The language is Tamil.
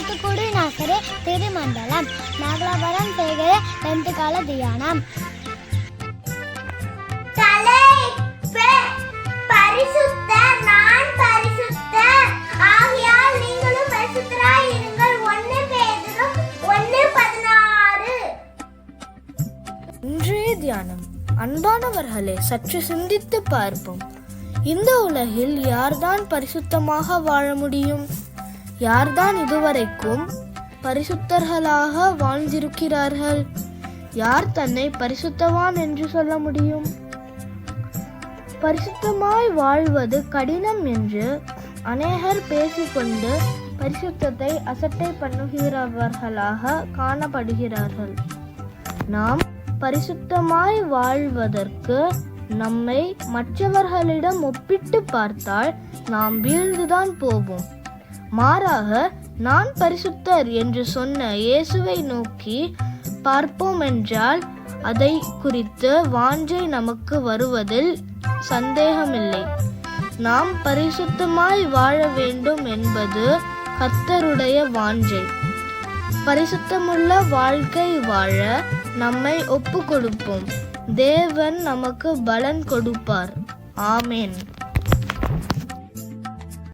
தூத்துக்குடி நகர திருமண்டலம் நாகலாபுரம் சேகர ரெண்டுகால தியானம். இன்றைய தியானம். அன்பானவர்களே சற்று சிந்தித்து பார்ப்போம். இந்த உலகில் யார்தான் பரிசுத்தமாக வாழ முடியும்? யார்தான் இதுவரைக்கும் பரிசுத்தர்களாக வாழ்ந்திருக்கிறார்கள்? யார் தன்னை பரிசுத்தவான் என்று சொல்ல முடியும்? பரிசுத்தமாய் வாழ்வது கடினம் என்று அநேகர் பேசிக்கொண்டு பரிசுத்தத்தை அசட்டை பண்ணுகிறவர்களாக காணப்படுகிறார்கள். நாம் பரிசுத்தமாய் வாழ்வதற்கு நம்மை மற்றவர்களிடம் ஒப்பிட்டு பார்த்தால் நாம் வீழ்ந்துதான் போவோம். மாறாக நான் பரிசுத்தர் என்று சொன்ன இயேசுவை நோக்கி பார்ப்போம் என்றால் அதை குறித்து வாஞ்சை நமக்கு வருவதில் சந்தேகமில்லை. நாம் பரிசுத்தமாய் வாழ வேண்டும் என்பது கர்த்தருடைய வாஞ்சை. பரிசுத்தமுள்ள வாழ்க்கை வாழ நம்மை ஒப்பு கொடுப்போம் தேவன் நமக்கு பலன் கொடுப்பார். ஆமேன்.